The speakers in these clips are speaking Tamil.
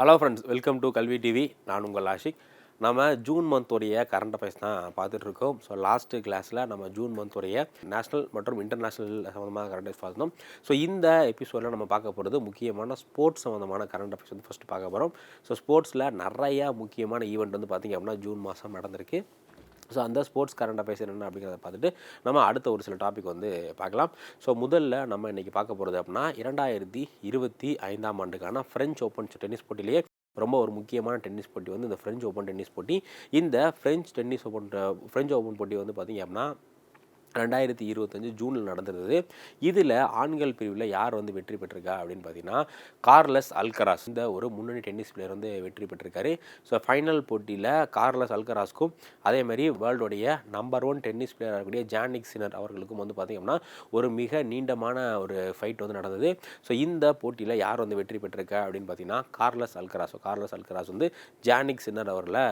ஹலோ ஃப்ரெண்ட்ஸ் வெல்கம் டு கல்வி டிவி நான் உங்கள் ஆஷிக். நம்ம ஜூன் மந்தோடைய கரண்ட் அஃபேர்ஸ் தான் பார்த்துட்டு இருக்கோம். ஸோ லாஸ்ட்டு கிளாஸில் நம்ம ஜூன் மந்தோடைய நேஷ்னல் மற்றும் இன்டர்நேஷ்னல் சம்மந்தமாக கரண்ட் அஃபேர்ஸ் பார்த்தோம் ஸோ இந்த எபிசோடில் நம்ம பார்க்க போகிறது முக்கியமான ஸ்போர்ட்ஸ் சம்மந்தமான கரண்ட் அஃபேர்ஸ் வந்து ஃபஸ்ட்டு பார்க்க போகிறோம் ஸோ ஸ்போர்ட்ஸில் நிறையா முக்கியமான ஈவெண்ட் வந்து பார்த்திங்க அப்படின்னா ஜூன் மாதம் நடந்திருக்கு. ஸோ அந்த ஸ்போர்ட்ஸ் கரண்ட் அஃபேர்ஸ் என்னென்ன அப்படிங்கிறத பார்த்துட்டு நம்ம அடுத்த ஒரு சில டாபிக் வந்து பார்க்கலாம். ஸோ முதல்ல நம்ம இன்றைக்கி பார்க்க போகிறது அப்படின்னா இரண்டாயிரத்தி இருபத்தி ஐந்தாம் ஆண்டுக்கான ஃப்ரெஞ்ச் ஓப்பன் டென்னிஸ் போட்டியிலேயே ரொம்ப ஒரு முக்கியமான டென்னிஸ் போட்டி வந்து இந்த ஃப்ரெஞ்ச் ஓப்பன் டென்னிஸ் போட்டி. இந்த French tennis open French open போட்டி வந்து பார்த்திங்க அப்படின்னா ரெண்டாயிரத்தி இருபத்தஞ்சு ஜூனில் நடந்திருந்தது இதில் ஆண்கள் பிரிவில் யார் வந்து வெற்றி பெற்றிருக்கா அப்படின்னு பார்த்தீங்கன்னா கார்லஸ் அல்கராஸ். இந்த ஒரு முன்னணி டென்னிஸ் பிளேயர் வந்து வெற்றி பெற்றிருக்காரு. ஸோ ஃபைனல் போட்டியில் கார்லஸ் அல்கராஸ்க்கும் அதே மாதிரி வேர்ல்டுடைய நம்பர் ஒன் டென்னிஸ் பிளேயர் இருக்கக்கூடிய ஜானிக் சினர் அவர்களுக்கும் வந்து பார்த்திங்கன்னா ஒரு மிக நீண்டமான ஒரு ஃபைட் வந்து நடந்தது. ஸோ இந்த போட்டியில் யார் வந்து வெற்றி பெற்றிருக்கா அப்படின்னு பார்த்தீங்கன்னா கார்லஸ் அல்கராஸ். கார்லஸ் அல்கராஸ் வந்து ஜானிக் சின்னர் அவர்களை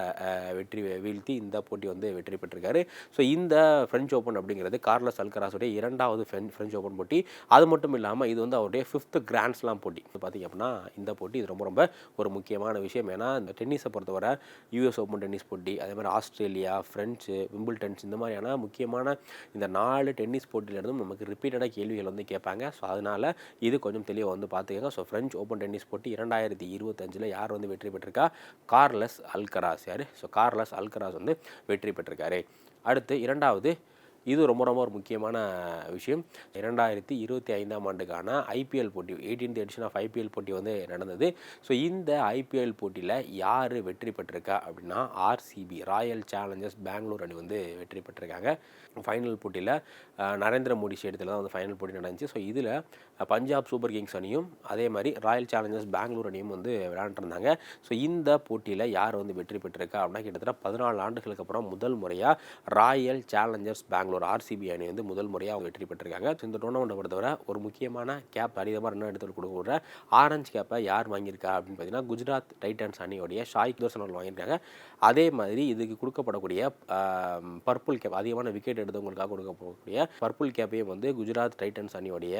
வெற்றி வீழ்த்தி இந்த போட்டி வந்து வெற்றி பெற்றிருக்காரு. ஸோ இந்த ஃப்ரெஞ்ச் ஓப்பன் அப்படிங்கிறது கார்லஸ் அல்கராஸுடைய இரண்டாவது ஃப்ரெஞ்ச் ஃப்ரெஞ்ச் ஓப்பன் போட்டி. அது மட்டும் இல்லாமல் இது வந்து அவருடைய ஃபிஃப்த் கிராண்ட்ஸ்லாம் போட்டி. இது பார்த்திங்க அப்படின்னா இந்த போட்டி இது ரொம்ப ரொம்ப ஒரு முக்கியமான விஷயம். ஏன்னா இந்த டென்னிஸை பொறுத்தவரை யூஎஸ் ஓப்பன் டென்னிஸ் போட்டி அதே மாதிரி ஆஸ்திரேலியா ஃப்ரெஞ்சு விம்பிள்டன்ஸ் இந்த மாதிரியான முக்கியமான இந்த நாலு டென்னிஸ் போட்டியிலிருந்தும் நமக்கு ரிப்பீட்டடாக கேள்விகள் வந்து கேட்பாங்க. ஸோ அதனால் இது கொஞ்சம் தெளிவாக வந்து பார்த்துக்கோங்க ஸோ ஃப்ரெஞ்ச் ஓப்பன் டென்னிஸ் போட்டி இரண்டாயிரத்தி இருபத்தஞ்சில் யார் வந்து வெற்றி பெற்றிருக்கா? Carlos Alcaraz. யார்? ஸோ கார்லஸ் அல்கராஸ் வந்து வெற்றி பெற்றிருக்காரு. அடுத்து இரண்டாவது இது ரொம்ப ரொம்ப ஒரு முக்கியமான விஷயம். இரண்டாயிரத்தி இருபத்தி ஐந்தாம் ஆண்டுக்கான ஐபிஎல் போட்டி எயிட்டீன்த் எடிஷன் ஆஃப் ஐபிஎல் போட்டி வந்து நடந்தது. ஸோ இந்த ஐபிஎல் போட்டியில் யார் வெற்றி பெற்றிருக்கா அப்படின்னா ஆர்சிபி ராயல் சேலஞ்சர்ஸ் பெங்களூர் அணி வந்து வெற்றி பெற்றிருக்காங்க. ஃபைனல் போட்டியில் நரேந்திர மோடி ஸ்டேடியத்தில் தான் வந்து ஃபைனல் போட்டி நடந்துச்சு. ஸோ இதில் பஞ்சாப் சூப்பர் கிங்ஸ் அணியும் அதே மாதிரி ராயல் சேலஞ்சர்ஸ் பெங்களூர் அணியும் வந்து விளையாண்டுருந்தாங்க ஸோ இந்த போட்டியில் யார் வந்து வெற்றி பெற்றிருக்கா அப்படின்னா கிட்டத்தட்ட பதினாலு ஆண்டுகளுக்கு அப்புறம் முதல் முறையாக ராயல் சேலஞ்சர்ஸ் பெங்களூர் ஆர்சிபி அணி வந்து முதல் முறையாக அவங்க வெற்றி பெற்றிருக்காங்க. ஸோ இந்த டோர்னமெண்ட்டை பொறுத்தவரை ஒரு முக்கியமான கேப் அதிகமாக என்ன எடுத்து கொடுக்குற ஆரஞ்சு கேப்பை யார் வாங்கியிருக்கா அப்படின்னு பார்த்தீங்கன்னா குஜராத் டைட்டன்ஸ் அணியோடைய ஷாயிக் தோசன் வாங்கியிருக்காங்க. அதே மாதிரி இதுக்கு கொடுக்கப்படக்கூடிய பர்பிள் கேப் அதிகமான விக்கெட் எடுத்தவங்களுக்காக கொடுக்கப்படக்கூடிய பர்பிள் கேப்பையும் வந்து குஜராத் டைட்டன்ஸ் அணியோடைய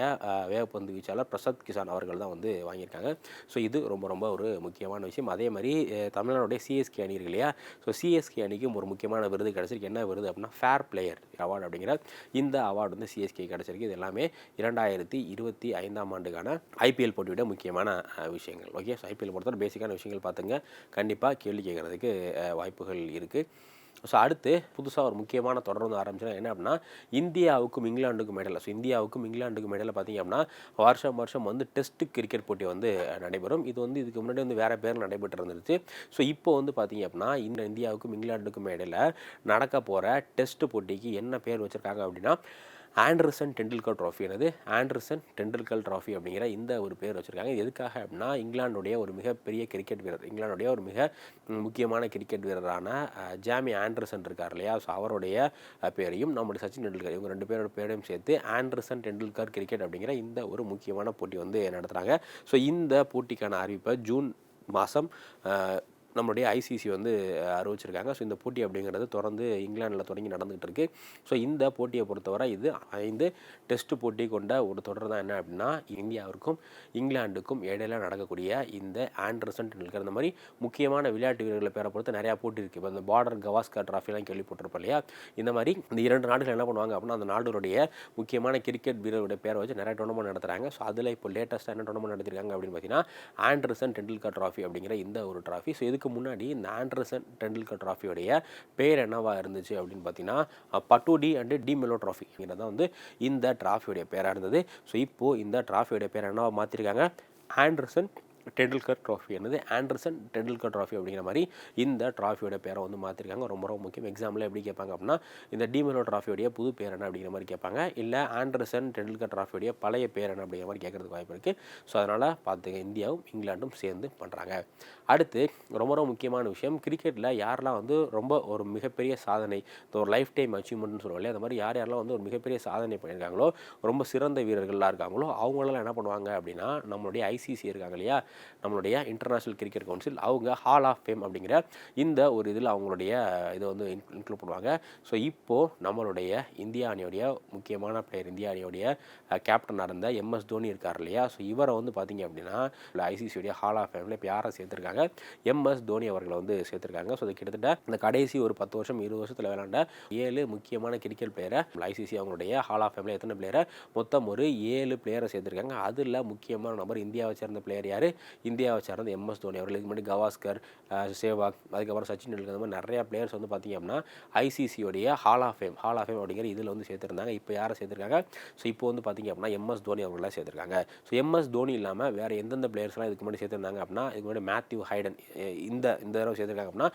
வேகப்பந்து வீச்சாளர் பிரசாத் கிசான் அவர்கள் தான் வந்து வாங்கியிருக்காங்க. ஸோ இது ரொம்ப ரொம்ப ஒரு முக்கியமான விஷயம். அதே மாதிரி தமிழ்நாடுடைய சிஎஸ்கே அணி இருக்கு இல்லையா? ஸோ சிஎஸ்கே அணிக்கும் ஒரு முக்கியமான விருது கிடச்சிருக்கு. என்ன விருது அப்படின்னா ஃபேர் பிளேயர் அவார்டு அப்படிங்கிற இந்த அவார்டு வந்து சிஎஸ்கே கிடச்சிருக்கு. இது எல்லாமே இரண்டாயிரத்தி இருபத்தி ஐந்தாம் ஆண்டுக்கான ஐபிஎல் போட்டியோட முக்கியமான விஷயங்கள். ஓகே ஸோ ஐபிஎல் பொறுத்தவரை பேசிக்கான விஷயங்கள் பார்த்துங்க. கண்டிப்பாக கேள்வி கேட்குறதுக்கு வாய்ப்புகள் இருக்குது ஸோ அடுத்து புதுசாக ஒரு முக்கியமான தொடர் வந்து ஆரம்பிச்சா என்ன அப்படின்னா இந்தியாவுக்கும் இங்கிலாந்துக்கும் இடையில. ஸோ இந்தியாவுக்கும் இங்கிலாந்துக்கும் இடையில பார்த்தீங்க அப்படின்னா வருஷம் வருஷம் வந்து டெஸ்ட் கிரிக்கெட் போட்டி வந்து நடைபெறும். இது வந்து இதுக்கு முன்னாடி வந்து வேறு பேர் நடைபெற்று இருந்துச்சு. ஸோ இப்போ வந்து பார்த்திங்க அப்படின்னா இந்த இந்தியாவுக்கும் இங்கிலாந்துக்கும் இடையில நடக்க போகிற டெஸ்ட் போட்டிக்கு என்ன பேர் வச்சுருக்காங்க அப்படின்னா ஆண்டர்சன் டெண்டுல்கர் ட்ராஃபி. எனது ஆண்டர்சன் டெண்டுல்கர் ட்ராஃபி அப்படிங்கிற இந்த ஒரு பேர் வச்சுருக்காங்க. இது எதுக்காக அப்படின்னா இங்கிலாந்துடைய ஒரு மிகப்பெரிய கிரிக்கெட் வீரர் இங்கிலாந்துடைய ஒரு மிக முக்கியமான கிரிக்கெட் வீரரான ஜாமி ஆண்டர்சன் இருக்கார் இல்லையா? ஸோ அவருடைய பேரையும் நம்முடைய சச்சின் டெண்டுல்கர் இவங்க ரெண்டு பேரோட பேரையும் சேர்த்து ஆண்டர்சன் டெண்டுல்கர் கிரிக்கெட் அப்படிங்கிற இந்த ஒரு முக்கியமான போட்டி வந்து நடத்துகிறாங்க ஸோ இந்த போட்டிக்கான அறிவிப்பை ஜூன் மாதம் நம்மளுடைய ஐசிசி வந்து அறிவிச்சிருக்காங்க. ஸோ இந்த போட்டி அப்படிங்கிறது தொடர்ந்து இங்கிலாந்தில் தொடங்கி நடந்துகிட்டு இருக்கு ஸோ இந்த போட்டியை பொறுத்தவரை இது ஐந்து டெஸ்ட் போட்டி கொண்ட ஒரு தொடர் தான். என்ன அப்படின்னா இந்தியாவிற்கும் இங்கிலாண்டுக்கும் இடையில நடக்கக்கூடிய இந்த ஆண்டர்சன் டெண்டுல்கர். இந்த மாதிரி முக்கியமான விளையாட்டு வீரர்களை பேரை பொறுத்து நிறையா போட்டி இருக்குது இப்போ இந்த பார்டர் கவாஸ்கர் ட்ராஃபிலாம் கேள்விப்பட்டிருப்போம் இல்லையா? இந்த மாதிரி இந்த இரண்டு நாடுகள் என்ன பண்ணுவாங்க அப்படின்னா அந்த நாடுகளுடைய முக்கியமான கிரிக்கெட் வீரர்களுடைய பேரை வச்சு நிறைய டோர்னமெண்ட் நடத்துகிறாங்க ஸோ அதில் இப்போ லேட்டஸ்ட்டாக என்ன டோர்னமெண்ட் நடத்திருக்காங்க அப்படின்னு பார்த்தீங்கன்னா ஆண்டர்சன் டெண்டுல்கர் ட்ராஃபி அப்படிங்கிற இந்த ஒரு ட்ராஃபி ஸோ இதுக்கு முன்னாடி இந்த ஆண்டர்சன் டெண்டுல்கர் ட்ராஃபியோடைய பேர் என்னவா இருந்துச்சு அப்படின்னு பார்த்தீங்கன்னா பட்டூடி அண்டு டி மெலோ ட்ராஃபிங்கிறது தான் வந்து இந்த ட்ராஃபியோடைய பேராக இருந்தது. ஸோ இப்போது இந்த ட்ராஃபியோடைய பேர் என்னவாக மாற்றிருக்காங்க ஆண்டர்சன் டெண்டுல்கர் ட்ராஃபி என்னது? ஆண்டர்சன் டெண்டுல்கர் ட்ராஃபி அப்படிங்கிற மாதிரி இந்த ட்ராஃபியோட பேரை வந்து மாற்றிருக்காங்க ரொம்ப ரொம்ப முக்கியம். எக்ஸாம்பிள் எப்படி கேட்பாங்க அப்படின்னா இந்த டிமெலோ ட்ராஃபியோடைய புது பேர் என்ன அப்படிங்கிற மாதிரி கேட்பாங்க. இல்லை ஆண்டர்சன் டெண்டுல்கர் ட்ராஃபியோடைய பழைய பேர் என்ன அப்படிங்கிற மாதிரி கேட்கறதுக்கு வாய்ப்பு இருக்குது ஸோ அதனால் பார்த்துங்க இந்தியாவும் இங்கிலாண்டும் சேர்ந்து பண்ணுறாங்க அடுத்து ரொம்ப ரொம்ப முக்கியமான விஷயம் கிரிக்கெட்டில் யாரெல்லாம் வந்து ரொம்ப ஒரு மிகப்பெரிய சாதனை இந்த ஒரு லைஃப் டைம் அச்சீவ்மெண்ட்னு சொல்லுவாங்க இல்லையா அந்த மாதிரி யார் யாரெல்லாம் வந்து ஒரு மிகப்பெரிய சாதனை பண்ணியிருக்காங்களோ ரொம்ப சிறந்த வீரர்கள்லாம் இருக்காங்களோ அவங்களெல்லாம் என்ன பண்ணுவாங்க அப்படின்னா நம்மளுடைய ஐசிசி இருக்காங்க இல்லையா நம்மளுடைய இன்டர்நேஷ்னல் கிரிக்கெட் கவுன்சில் அவங்க ஹால் ஆஃப் ஃபேம் அப்படிங்கிற இந்த ஒரு இதில் அவங்களுடைய இதை வந்து இன்க்ளூட் பண்ணுவாங்க. ஸோ இப்போது நம்மளுடைய இந்தியா அணியோடைய முக்கியமான பிளேயர் இந்தியா அணியோடைய கேப்டனாக இருந்த எம்எஸ் தோனி இருக்கார் இல்லையா? ஸோ இவரை வந்து பார்த்தீங்க அப்படின்னா ஐசிசியோடைய ஹால் ஆஃப் ஃபேமில் இப்போ யாரை சேர்த்துருக்காங்க? எம்எஸ் தோனி அவர்களை வந்து சேர்த்துருக்காங்க. ஸோ அது கிட்டத்தட்ட இந்த கடைசி ஒரு பத்து வருஷம் இருபது வருஷத்தில் விளையாண்ட ஏழு முக்கியமான கிரிக்கெட் பிளேயரை ஐசிசி அவங்களுடைய ஹால் ஆஃப் ஃபேமில் எத்தனை பிளேயரை மொத்தம் ஒரு ஏழு பிளேயரை சேர்த்துருக்காங்க. அதில் முக்கியமான நபர் இந்தியாவை சேர்ந்த பிளேயர் யார்? இந்தியாவை சேர்ந்த எம்எஸ் தோனி அவர்கள் இதுக்கு முன்னாடி கவாஸ்கர் சேவாக் அதுக்கப்புறம் சச்சின் டெண்டுல்கர் அந்த மாதிரி நிறையா பிளேயர்ஸ் வந்து பார்த்தீங்க அப்படின்னா ஐசிசியோடைய hall of fame hall of fame அப்படிங்கிற இதில் வந்து சேர்த்துருந்தாங்க. இப்போ யாரை சேர்த்துருக்காங்க? ஸோ இப்போ வந்து பார்த்தீங்க அப்படின்னா எம்எஸ் தோனி அவர்களாம் சேர்த்துருக்காங்க. ஸோ எம்எஸ் தோனி இல்லாமல் வேறு எந்தெந்த பிளேயர்ஸ்லாம் இதுக்கு முன்னாடி சேர்த்துருந்தாங்க அப்படின்னா இதுக்கு முன்னாடி மேத்யூ ஹைடன் இந்த இந்த தடவை சேர்த்துருக்காங்க அப்படின்னா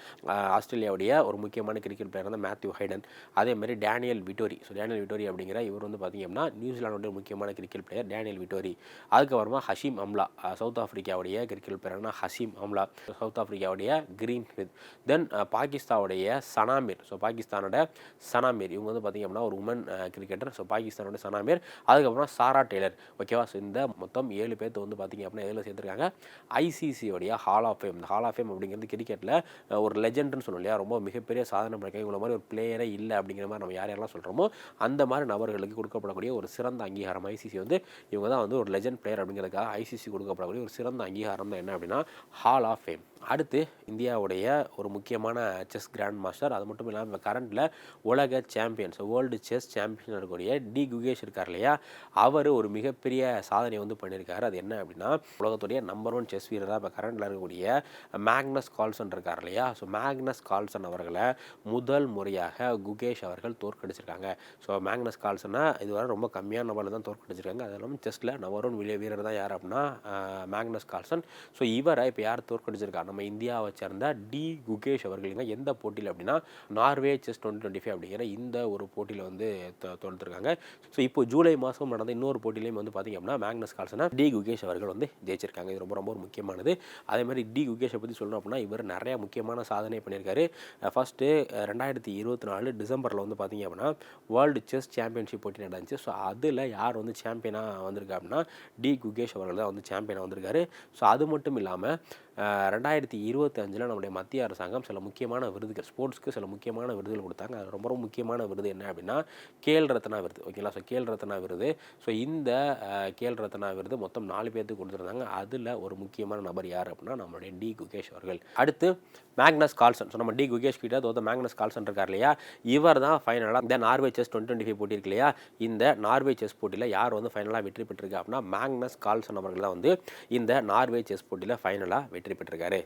ஆஸ்திரேலியாவுடைய ஒரு முக்கியமான கிரிக்கெட் பிளேயர் வந்து மேத்யூ ஹைடன் அதே மாதிரி Daniel Vettori so Daniel Vettori அப்படிங்கிற இவர் வந்து பார்த்தீங்க அப்படின்னா நியூசிலாந்துடைய முக்கியமான கிரிக்கெட் பிளேயர் டேனியல் விட்டோரி அதுக்கப்புறமா ஹஷீம் அம்லா சவுத் சவுத் ஆஃப்ரிக்காவுடைய கிரிக்கெட் பிளேயர்னா ஹசீம் அம்லா சவுத் ஆஃப்ரிக்காவுடைய கிரீன் ஸ்மித் தென் பாகிஸ்தானுடைய சனாமீர். ஸோ பாகிஸ்தானோட சனாமீர். இவங்க வந்து பார்த்தீங்க அப்படின்னா ஒரு உமன் கிரிக்கெட்டர் ஸோ பாகிஸ்தானோட சனாமீர். அதுக்கப்புறம் சாரா டெய்லர். ஓகேவா ஸோ இந்த மொத்தம் ஏழு பேர்த்து வந்து பார்த்தீங்க அப்படின்னா எதில் சேர்த்துருக்காங்க. ஐசிசியோடைய ஹால் ஆஃப் ஃபேம் இந்த ஹால் ஆஃப் ஃபேம் அப்படிங்கிறது கிரிக்கெட்டில் ஒரு லெஜெண்ட்னு சொல்லுவோம் இல்லையா? ரொம்ப மிகப்பெரிய சாதனை படைக்க இவங்கள மாதிரி ஒரு பிளேயரே இல்லை அப்படிங்கிற மாதிரி நம்ம யார் யாரெல்லாம் சொல்கிறோமோ அந்த மாதிரி நபர்களுக்கு கொடுக்கப்படக்கூடிய ஒரு சிறந்த அங்கீகாரம் ஐசிசி வந்து இவங்க தான் வந்து ஒரு லெஜெண்ட் பிளேயர் அப்படிங்கிறதுக்காக ஐசிசி கொடுக்கப்படக்கூடிய ஒரு சிறந்த அங்கீகாரம் தான் என்ன அப்படின்னா ஹால் ஆஃப் ஃபேம் அடுத்து இந்தியாவுடைய ஒரு முக்கியமான செஸ் கிராண்ட் மாஸ்டர் அது மட்டும் இல்லாமல் கரண்டில் உலக சாம்பியன்ஸ் வேர்ல்டு செஸ் சாம்பியன் இருக்கக்கூடிய டி குகேஷ் இருக்கார் இல்லையா? அவர் ஒரு மிகப்பெரிய சாதனை வந்து பண்ணியிருக்காரு. அது என்ன அப்படின்னா உலகத்துடைய நம்பர் ஒன் செஸ் வீரராக இப்போ கரண்டில் இருக்கக்கூடிய மேக்னஸ் கால்சன் இருக்கார் இல்லையா? ஸோ மேக்னஸ் கால்சன் அவர்களை முதல் முறையாக குகேஷ் அவர்கள் தோற்கடிச்சிருக்காங்க. ஸோ மேக்னஸ் கால்சனை இதுவரை ரொம்ப கம்மியான நபரில் தான் தோற்கடிச்சிருக்காங்க. அது இல்லாமல் செஸ்ஸில் நம்பர் ஒன் வீரர் தான் யார் அப்படின்னா மேக்னஸ் கால்சன் ஸோ இவரை இப்போ யார் தோற்கடிச்சிருக்காங்க நம்ம இந்தியாவை சேர்ந்த டி குகேஷ் அவர்களுங்க எந்த போட்டியில் அப்படின்னா Norway chess twenty twenty five அப்படிங்கிற இந்த ஒரு போட்டியில் வந்து தொடர்ந்துருக்காங்க ஸோ இப்போ ஜூலை மாதம் நடந்த இன்னொரு போட்டியிலையும் வந்து பார்த்தீங்க அப்படின்னா மேக்னஸ் கால்சனா டி குகேஷ் அவர்கள் வந்து ஜெயிச்சிருக்காங்க. இது ரொம்ப ரொம்ப ஒரு முக்கியமானது. அதே மாதிரி டி குகேஷை பற்றி சொல்லணும் அப்படின்னா இவர் நிறையா முக்கியமான சாதனை பண்ணியிருக்காரு. ஃபஸ்ட்டு ரெண்டாயிரத்தி இருபத்தி நாலு டிசம்பரில் வந்து பார்த்திங்க அப்படின்னா வேர்ல்டு செஸ் சாம்பியன்ஷிப் போட்டி நடந்துச்சு. ஸோ அதில் யார் வந்து சாம்பியனாக வந்திருக்கா அப்படின்னா டி குகேஷ் அவர்கள் தான் வந்து சாம்பியனாக வந்திருக்காரு. ஸோ அது மட்டும் இல்லாமல் ரெண்டாயிரத்தி இருபத்தி அஞ்சில் நம்முடைய மத்திய அரசாங்கம் சில முக்கியமான விருதுகள் ஸ்போர்ட்ஸ்க்கு சில முக்கியமான விருதுகள் கொடுத்தாங்க. அது ரொம்ப ரொம்ப முக்கியமான விருது என்ன அப்படின்னா கேல் ரத்னா விருது. ஓகேங்களா ஸோ கேல் ரத்னா விருது. ஸோ இந்த கேல் ரத்னா விருது மொத்தம் நாலு பேர்த்துக்கு கொடுத்துருந்தாங்க. அதில் ஒரு முக்கியமான நபர் யார் அப்படின்னா நம்மளுடைய டி குகேஷ் அவர்கள். அடுத்து மேக்னஸ் கால்சன். ஸோ நம்ம டி குகேஷ் கிட்ட தோத்த மேக்னஸ் கால்சன் இருக்கார் இல்லையா? இவர் தான் ஃபைனலாக இந்த Norway chess twenty twenty five போட்டி இருக்கு இல்லையா? இந்த நார்வே செஸ் போட்டியில் யார் வந்து ஃபைனலாக வெற்றி பெற்றிருக்கா அப்படின்னா மேக்னஸ் கால்சன் அவர்கள் தான் வந்து இந்த நார்வே செஸ் போட்டியில் ஃபைனலாக வெற்றி பெற்றிருக்காரு.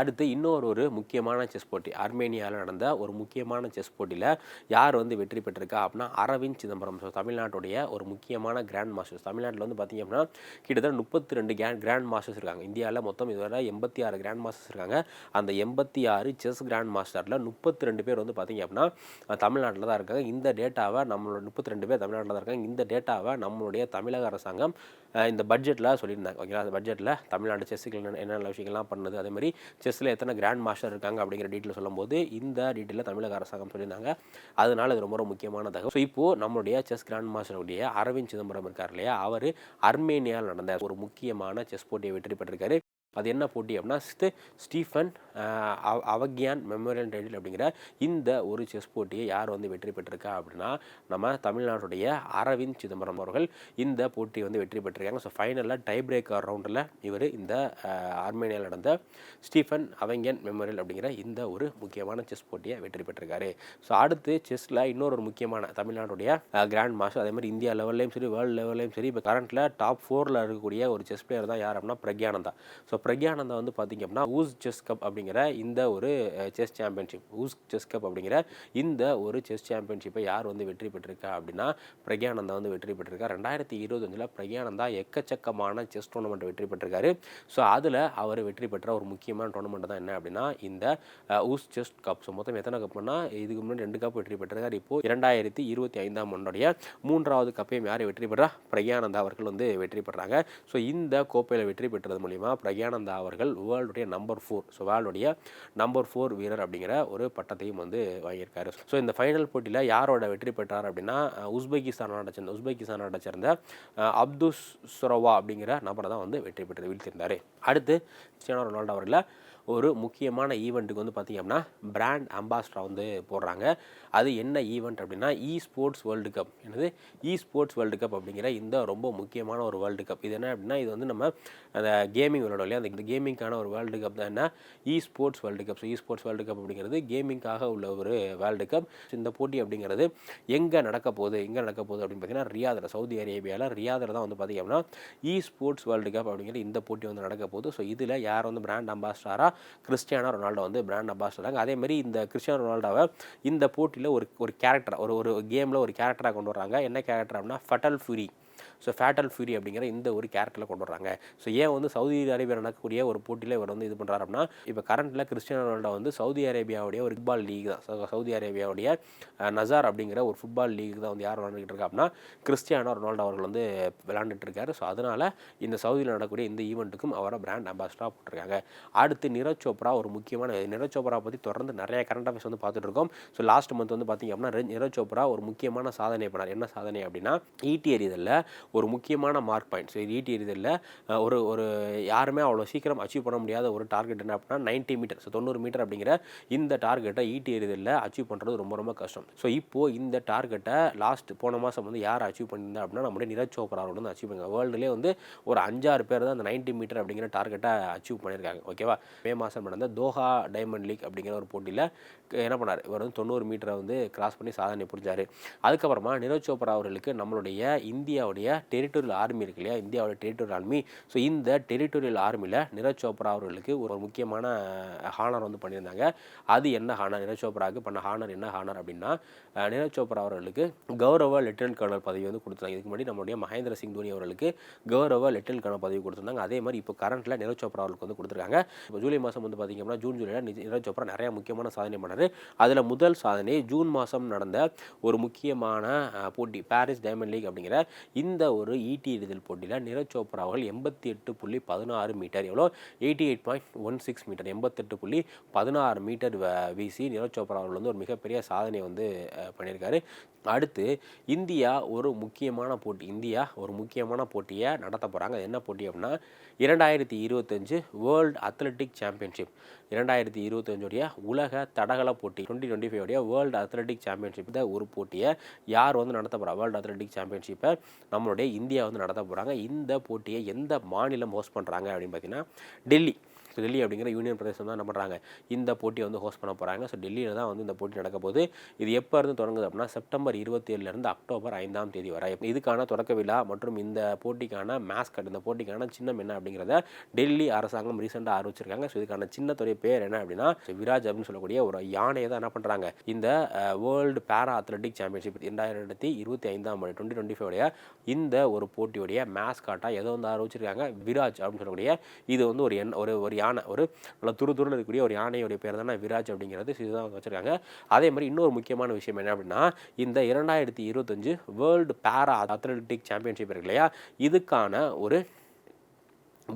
அடுத்து இன்னொரு ஒரு முக்கியமான செஸ் போட்டி அர்மேனியாவில் நடந்த ஒரு முக்கியமான செஸ் போட்டியில் யார் வந்து வெற்றி பெற்றிருக்கா அப்படின்னா அரவிந்த் சிதம்பரம். ஸோ தமிழ்நாட்டுடைய ஒரு முக்கியமான கிராண்ட் மாஸ்டர்ஸ் தமிழ்நாட்டில் வந்து பார்த்தீங்க அப்படின்னா கிட்டத்தட்ட முப்பத்தி ரெண்டு கிராண்ட் கிராண்ட் மாஸ்டர்ஸ் இருக்காங்க. இந்தியாவில் மொத்தம் இதுவரை எண்பத்தி ஆறு கிராண்ட் மாஸ்டர்ஸ் இருக்காங்க. அந்த எண்பத்தி ஆறு செஸ் கிராண்ட் மாஸ்டரில் முப்பத்தி ரெண்டு பேர் வந்து பார்த்தீங்க அப்படின்னா தமிழ்நாட்டில் தான் இருக்காங்க. இந்த டேட்டாவை நம்மளோட முப்பத்தி ரெண்டு பேர் தமிழ்நாட்டில் தான் இருக்காங்க. இந்த டேட்டாவை நம்மளுடைய தமிழக அரசாங்கம் இந்த பட்ஜெட்டில் சொல்லியிருந்தாங்க. ஓகேங்களா? அந்த பட்ஜெட்டில் தமிழ்நாடு செஸ்ஸுக்கு என்ன என்னென்ன விஷயங்கள்லாம் பண்ணுது? அதே மாதிரி செஸ்ஸில் எத்தனை கிராண்ட் மாஸ்டர் இருக்காங்க அப்படிங்கிற டீட்டெயில் சொல்லும்போது இந்த டீட்டெயிலில் தமிழக அரசாங்கம் சொல்லியிருந்தாங்க. அதனால் இது ரொம்ப ரொம்ப முக்கியமான தகவல். ஸோ இப்போது நம்மளுடைய செஸ் கிராண்ட் மாஸ்டருடைய அரவிந்த் சிதம்பரம் இருக்கார் இல்லையா? அவர் அர்மேனியாவில் நடந்த ஒரு முக்கியமான செஸ் போட்டியை வெற்றி பெற்றிருக்காரு. அது என்ன போட்டி அப்படின்னா ஸ்டீஃபன் அவக்யான் மெமோரியல் டைட்டில் அப்படிங்கிற இந்த ஒரு செஸ் போட்டியை யார் வந்து வெற்றி பெற்றிருக்கா அப்படின்னா நம்ம தமிழ்நாட்டுடைய அரவிந்த் சிதம்பரம் அவர்கள் இந்த போட்டியை வந்து வெற்றி பெற்றிருக்காங்க. ஸோ ஃபைனலில் டை பிரேக்கர் ரவுண்டில் இவர் இந்த ஆர்மேனியாவில் நடந்த ஸ்டீஃபன் அவங்கன் மெமோரியல் அப்படிங்கிற இந்த ஒரு முக்கியமான செஸ் போட்டியை வெற்றி பெற்றிருக்காரு. ஸோ அடுத்து செஸ்ஸில் இன்னொரு ஒரு முக்கியமான தமிழ்நாட்டுடைய கிராண்ட் மாஸ்டர் அதே மாதிரி இந்தியா லெவல்லையும் சரி வேர்ல்டு லெவல்லையும் சரி இப்போ கரண்ட்டில் டாப் ஃபோரில் இருக்கக்கூடிய ஒரு செஸ் பிளேயர் தான் யார் அப்படின்னா பிரக்யானந்தா. ஸோ பிரக்யானந்தா வந்து பார்த்திங்க அப்படின்னா ஊஸ் செஸ் கப் அப்படிங்கிற இந்த ஒரு செஸ் சாம்பியன்ஷிப் ஊஸ் செஸ் கப் அப்படிங்கிற இந்த ஒரு செஸ் சாம்பியன்ஷிப்பை யார் வந்து வெற்றி பெற்றிருக்கா அப்படின்னா பிரக்யானந்தா வந்து வெற்றி பெற்றிருக்கா. ரெண்டாயிரத்தி இருபத்தஞ்சில் பிரக்யானந்தா எக்கச்சக்கமான செஸ் டோர்னமெண்ட் வெற்றி பெற்றிருக்காரு. ஸோ அதில் அவர் வெற்றி பெற்ற ஒரு முக்கியமான டோர்னமெண்ட் தான் என்ன அப்படின்னா இந்த ஊஸ் செஸ் கப் ஸோ மொத்தம் எத்தனை கப்னா இதுக்கு முன்னாடி ரெண்டு கப் வெற்றி பெற்றிருக்காரு. இப்போது இரண்டாயிரத்தி இருபத்தி ஐந்தாம் ஆண்டுடைய மூன்றாவது கப்பையும் யார் வெற்றி பெற்றா பிரக்யானந்தா அவர்கள் வந்து வெற்றி பெற்றாங்க. ஸோ இந்த கோப்பையில் வெற்றி பெற்றது மூலிமா பிரக்யானந்தா அவர்கள் வேர்ல்டுடைய நம்பர் ஃபோர் ஸோ வேர்ல்டுடைய இந்தியாவுடைய நம்பர் ஃபோர் வீரர் அப்படிங்கிற ஒரு பட்டத்தையும் வந்து வாங்கியிருக்காரு. ஸோ இந்த ஃபைனல் போட்டியில் யாரோட வெற்றி பெற்றார் அப்படின்னா உஸ்பெகிஸ்தான் நாட்டை சேர்ந்த உஸ்பெகிஸ்தான் நாட்டை சேர்ந்த அப்துஸ் சுரவா அப்படிங்கிற நபரை தான் வந்து வெற்றி பெற்று வீழ்த்திருந்தார். அடுத்து கிறிஸ்டியானோ ரொனால்டோ அவர்களை ஒரு முக்கியமான ஈவெண்ட்டுக்கு வந்து பார்த்திங்க அப்படின்னா பிராண்ட் அம்பாஸ்டராக வந்து போடுறாங்க. அது என்ன ஈவெண்ட் அப்படின்னா இ ஸ்போர்ட்ஸ் வேர்ல்டு கப் என்னது? இ ஸ்போர்ட்ஸ் வேர்ல்டு கப் அப்படிங்கிற இந்த ரொம்ப முக்கியமான ஒரு வேர்ல்டு கப் இது என்ன அப்படின்னா இது வந்து நம்ம அந்த கேமிங் விளையாடும் இல்லையா? அந்த கேமிங்க்கான ஒரு வேர்ல்டு கப் தான் என்ன? Esports world cup so esports world cup அப்படிங்கிறது கேமிங்காக உள்ள ஒரு வேர்ல்டு கப் இந்த போட்டி அப்படிங்கிறது எங்கே நடக்க போகுது? எங்கே நடக்க போகுது அப்படின்னு பார்த்தீங்கன்னா ரியாதில் சவுதி அரேபியாவில் ரியாதில் தான் வந்து பார்த்திங்க அப்படின்னா இ ஸ்போர்ட்ஸ் வேர்ல்டு கப் அப்படிங்கிற இந்த போட்டி வந்து நடக்க போகுது. ஸோ இதில் யார் வந்து பிராண்ட் அம்பாஸ்டராக கிறிஸ்டியானோ ரொனால்டோ வந்து பிராண்ட் அம்பாஸ்டராக அதே மாதிரி இந்த கிறிஸ்டியானோ ரொனால்டோவை இந்த போட்டியில் ஒரு ஒரு கேரக்டர் ஒரு ஒரு கேமில் ஒரு கேரக்டராக கொண்டு வர்றாங்க. என்ன கேரக்டர் அப்படின்னா fatal fury so fatal fury அப்படிங்கிற இந்த ஒரு கேரக்டரில் கொண்டு வர்றாங்க. ஸோ ஏன் வந்து சவுதி அரேபியா நடக்கக்கூடிய ஒரு போட்டியில் இவர் வந்து இது பண்ணுறாரு அப்படின்னா இப்போ கரண்ட்டில் கிறிஸ்டியன் ரொனால்டோ வந்து சவுதி அரேபியாவுடைய ஒரு ஃபுட்பால் லீக் தான். சவுதி அரேபியாவுடைய நசார் அப்படிங்கிற ஒரு ஃபுட்பால் லீக் தான் வந்து யார் விளாண்டுக்கிட்டு இருக்கா அப்படின்னா கிறிஸ்டியானோ ரொனால்டோ அவர்கள் வந்து விளாண்டுட்டு இருக்காரு. ஸோ அதனால் இந்த சவுதியில் நடக்கக்கூடிய இந்த ஈவெண்ட்டுக்கும் அவரை பிராண்ட் அம்பாசிடராக போட்டிருக்காங்க. அடுத்து நிரஜ் சோப்ரா ஒரு முக்கியமான நிரஜ் சோப்ரா பற்றி தொடர்ந்து நிறைய கரண்ட் அஃபேர்ஸ் வந்து பார்த்துட்டு இருக்கோம். ஸோ லாஸ்ட் மந்த் வந்து பார்த்தீங்க அப்படின்னா நிரஜ் சோப்ரா ஒரு முக்கியமான சாதனை பண்ணார். என்ன சாதனை அப்படின்னா ஈட்டி எறிதலில் ஒரு முக்கியமான மார்க் பாயிண்ட் ஸோ ஈட்டி எறிதலில். ஒரு ஒரு யாருமே அவ்வளோ சீக்கிரம் அச்சீவ் பண்ண முடியாத ஒரு டார்கெட் என்ன அப்படின்னா 90 மீட்டர் ஸோ தொண்ணூறு மீட்டர் அப்படிங்கிற இந்த டார்கெட்டை ஈட்டி எறிதலில் அச்சீவ் பண்ணுறது ரொம்ப ரொம்ப கஷ்டம். ஸோ இப்போது இந்த டார்கெட்டை லாஸ்ட் போன மாதம் வந்து யார் அச்சீவ் பண்ணியிருந்தா அப்படின்னா நம்முடைய நிரஜ் சோப்ரா வந்து அச்சீவ் பண்ணுங்க வேர்ல்டுலேயே வந்து ஒரு அஞ்சாறு பேர் தான் அந்த 90 மீட்டர் அப்படிங்கிற டார்கெட்டை அச்சீவ் பண்ணியிருக்காங்க. ஓகேவா மே மாதம் நடந்த தோஹா டைமண்ட் லீக் அப்படிங்கிற ஒரு போட்டியில் என்ன பண்ணார்? இவர் வந்து தொண்ணூறு மீட்டரை வந்து கிராஸ் பண்ணி சாதனை புரிஞ்சார். அதுக்கப்புறமா நிரஜ் சோப்ரா அவர்களுக்கு நம்மளுடைய இந்தியாவுடைய டெரிட்டோரியல் ஆர்மி இருக்கு இல்லையா? இந்தியாவுடைய டெரிட்டோரியல் ஆர்மி ஸோ இந்த டெரிட்டோரியல் ஆர்மியில் நிரஜ் சோப்ரா அவர்களுக்கு ஒரு முக்கியமான ஹானர் வந்து பண்ணியிருந்தாங்க. அது என்ன ஹானர் நிரஜ் சோப்ராவுக்கு பண்ண ஹானர் என்ன ஹானர் அப்படின்னா அஹ், சோப்ரா அவர்களுக்கு கௌரவ லெப்டினன்ட் கர்னல் பதவி வந்து கொடுத்துருந்தாங்க. இதுக்கு முன்னாடி நம்மளுடைய மகேந்திர சிங் தோனி அவர்களுக்கு கௌரவ லெப்டினன்ட் கர்னல் பதவி கொடுத்துருந்தாங்க. அதே மாதிரி இப்போ கரண்ட்டில் நிரஜ் சோப்ரா அவர்களுக்கு வந்து கொடுத்துருக்காங்க. இப்போ ஜூலை மாதம் வந்து பார்த்திங்க அப்படின்னா ஜூன் ஜூலையில் நிரஜ் சோப்ரா நிறைய முக்கியமான சாதனை பண்ணார். அதில் முதல் சாதனை ஜூன் மாதம் நடந்த ஒரு முக்கியமான போட்டி பாரிஸ் டைமண்ட் லீக் அப்படிங்கிற இந்த ஒரு ஈட்டி எறிதல் போட்டியில் நிரஜ் சோப்ரா அவர்கள் எண்பத்தி எட்டு புள்ளி பதினாறு மீட்டர் எவ்வளோ? Eighty eight point one six metre எண்பத்தெட்டு புள்ளி பதினாறு மீட்டர் வீசி நிரஜ் சோப்ரா அவர்கள் வந்து ஒரு மிகப்பெரிய சாதனை வந்து பண்ணியிருக்காரு. அடுத்து இந்தியா ஒரு முக்கியமான போட்டி இந்தியா ஒரு முக்கியமான போட்டியை நடத்த போகிறாங்க அது என்ன போட்டி அப்படின்னா இரண்டாயிரத்தி இருபத்தஞ்சு வேர்ல்டு அத்லெட்டிக் சாம்பியன்ஷிப் இரண்டாயிரத்தி இருபத்தஞ்சுடைய உலக தடகள போட்டி டுவெண்ட்டி டுவெண்ட்டி ஃபைவ் உடைய வேர்ல்டு அத்லெட்டிக் சாம்பியன்ஷிப் இந்த ஒரு போட்டியை யார் வந்து நடத்த போகிறா வேர்ல்டு அத்லெட்டிக் சாம்பியன்ஷிப்பை நம்மளுடைய இந்தியா வந்து நடத்த போகிறாங்க இந்த போட்டியை எந்த மாநிலம் ஹோஸ்ட் பண்ணுறாங்க அப்படின்னு பார்த்தீங்கன்னா டெல்லி. டெல்லி அப்படிங்கிற யூனியன் பிரதேசம் தான் என்ன பண்ணுறாங்க இந்த போட்டியை வந்து ஹோஸ்ட் பண்ண போகிறாங்க ஸோ டெல்லியில் தான் வந்து இந்த போட்டி நடக்க போது இது எப்போ இருந்து தொடங்குது அப்படின்னா செப்டம்பர் இருபத்தி ஏழுலேருந்து அக்டோபர் ஐந்தாம் தேதி வரை. இதுக்கான தொடக்க விழா மற்றும் இந்த போட்டிக்கான மேஸ்கட் இந்த போட்டிக்கான சின்னம் என்ன அப்படிங்கிறத டெல்லி அரசாங்கம் ரீசெண்டாக ஆரம்பிச்சிருக்காங்க ஸோ இதுக்கான சின்னத்துடைய பேர் என்ன அப்படின்னா விராஜ் அப்படின்னு சொல்லக்கூடிய ஒரு யானையை தான் என்ன பண்ணுறாங்க இந்த வேர்ல்டு பேரா அத்லெட்டிக் சாம்பியன்ஷிப் ரெண்டாயிரத்தி இருபத்தி ஐந்தாம் ஆண்டு டுவெண்ட்டி டுவெண்ட்டி ஃபைவ் இந்த ஒரு போட்டியுடைய மேஸ்காட்டாக எதை வந்து ஆரம்பிச்சிருக்காங்க விராஜ் அப்படின்னு சொல்லக்கூடிய இது வந்து ஒரு எண் ஒரு ஒரு யானை ஒரு நல்ல துரு துருன்னு இருக்கக்கூடிய ஒரு யானையுடைய பேர் தான் விராஜ் அப்படிங்கிறது. so இதுதான் வச்சுருக்காங்க. அதே மாதிரி இன்னொரு முக்கியமான விஷயம் என்ன அப்படின்னா இந்த இரண்டாயிரத்தி இருபத்தஞ்சு வேர்ல்டு பேரா அத்லெட்டிக் சாம்பியன்ஷிப் இருக்கு இல்லையா? இதுக்கான ஒரு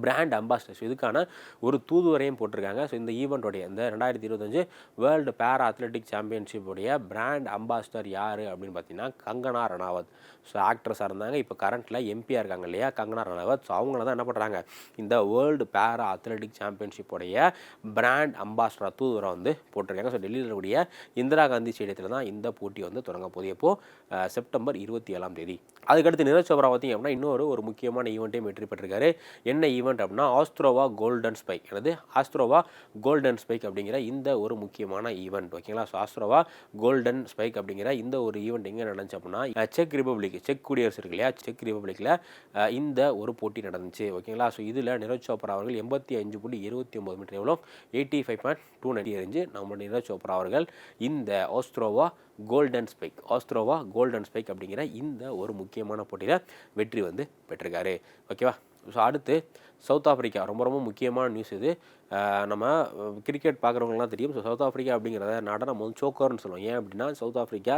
பிராண்ட் அம்பாசிடர்ஸ் இதுக்கான ஒரு தூதுவரையும் போட்டிருக்காங்க. ஸோ இந்த ஈவெண்ட்டோடைய இந்த ரெண்டாயிரத்தி இருபத்தஞ்சு வேர்ல்டு பேரா அத்லெட்டிக் சாம்பியன்ஷிப்புடைய பிராண்ட் அம்பாசிடர் யார் அப்படின்னு பார்த்தீங்கன்னா கங்கனா ரணாவத். ஸோ ஆக்ட்ரஸாக இருந்தாங்க. இப்போ கரண்ட்டில் எம்பியாக இருக்காங்க இல்லையா கங்கனா ரணாவத். ஸோ அவங்கள தான் என்ன பண்ணுறாங்க இந்த வேர்ல்டு பேரா அத்லெட்டிக் சாம்பியன்ஷிப்புடைய பிராண்ட் அம்பாசிடர் தூதுவரை வந்து போட்டிருக்காங்க. ஸோ டெல்லியில் இருக்கக்கூடிய இந்திரா காந்தி ஸ்டேடியத்தில் தான் இந்த போட்டி வந்து தொடங்க போகுது. எப்போ செப்டம்பர் இருபத்தி ஏழாம் தேதி. அதுக்கடுத்து நிரஜ் சோப்ரா பார்த்தீங்க அப்படின்னா இன்னொரு ஒரு முக்கியமான ஈவெண்ட்டையும் வெற்றி பெற்றிருக்காரு. என்ன ஈவெண்ட் அப்படின்னா ஆஸ்த்ரோவா கோல்டன் ஸ்பைக் எனது ஆஸ்ட்ரோவா கோல்டன் ஸ்பைக் அப்படிங்கிற இந்த ஒரு முக்கியமான ஈவெண்ட் ஓகேங்களா ஸோ ஆஸ்ட்ரோவா கோல்டன் ஸ்பைக் அப்படிங்கிற இந்த ஒரு ஈவெண்ட் எங்கே நடந்துச்சு அப்படின்னா செக் ரிப்பப்ளிக் செக் குடியரசு இருக்கு இல்லையா? செக் ரிப்பப்ளிக்கில் இந்த ஒரு போட்டி நடந்துச்சு ஓகேங்களா ஸோ இதில் நிரஜ் சோப்ரா அவர்கள் எண்பத்தி அஞ்சு புள்ளி இருபத்தி ஒம்பது மீட்டர் எவ்வளோ? Eighty five point two ninety எறிஞ்சு நம்ம நிரஜ் சோப்ரா அவர்கள் இந்த Ostrava golden spike Ostrava golden spike அப்படிங்கிற இந்த ஒரு முக்கியமான போட்டியில் வெற்றி வந்து பெற்றிருக்காரு ஓகேவா ஸோ அடுத்து சவுத் ஆஃப்ரிக்கா ரொம்ப ரொம்ப முக்கியமான நியூஸ் இது. நம்ம கிரிக்கெட் பார்க்குறவங்களாம் தெரியும். ஸோ சவுத் ஆஃப்ரிக்கா அப்படிங்கிறத நாடை நம்ம வந்து சோக்கர்னு சொல்லுவோம் ஏன் அப்படின்னா சவுத் ஆஃப்ரிக்கா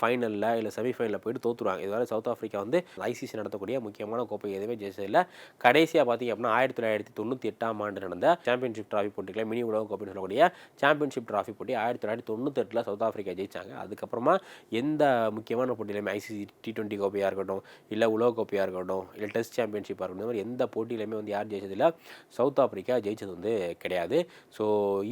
ஃபைனலில் இல்லை செமிஃபைனலில் போயிட்டு தோற்றுருவாங்க இதுவரை சவுத் ஆஃப்ரிக்கா வந்து ஐசிசி நடத்தக்கூடிய முக்கியமான கோப்பை எதுவுமே ஜெயிச்சதில்லை கடைசியாக பார்த்தீங்க அப்படின்னா ஆயிரத்தி தொள்ளாயிரத்தி தொண்ணூற்றி எட்டாம் ஆண்டு நடந்த சாம்பியன்ஷிப் ட்ராஃபி போட்டிகளை மினி உலக கோப்பைன்னு சொல்லக்கூடிய சாம்பியன்ஷிப் ட்ராஃபி போட்டி ஆயிரத்தி தொள்ளாயிரத்தி தொண்ணூத்தெட்டில் சவுத் ஆஃப்ரிக்கா ஜெயிச்சாங்க. அதுக்கப்புறமா எந்த முக்கியமான போட்டியிலுமே ஐசிசி டி டுவெண்ட்டி கோப்பையாக இருக்கட்டும் இல்லை உலக கோப்பையாக இருக்கட்டும் இல்லை டெஸ்ட் சாம்பியன்ஷிப்பாக இருக்கட்டும் இந்த மாதிரி எந்த போட்டியிலுமே வந்து யார் ஜெயிச்சதில்லை சவுத் ஆஃப்ரிக்கா ஜெயிச்சது வந்து கிடையாது. ஸோ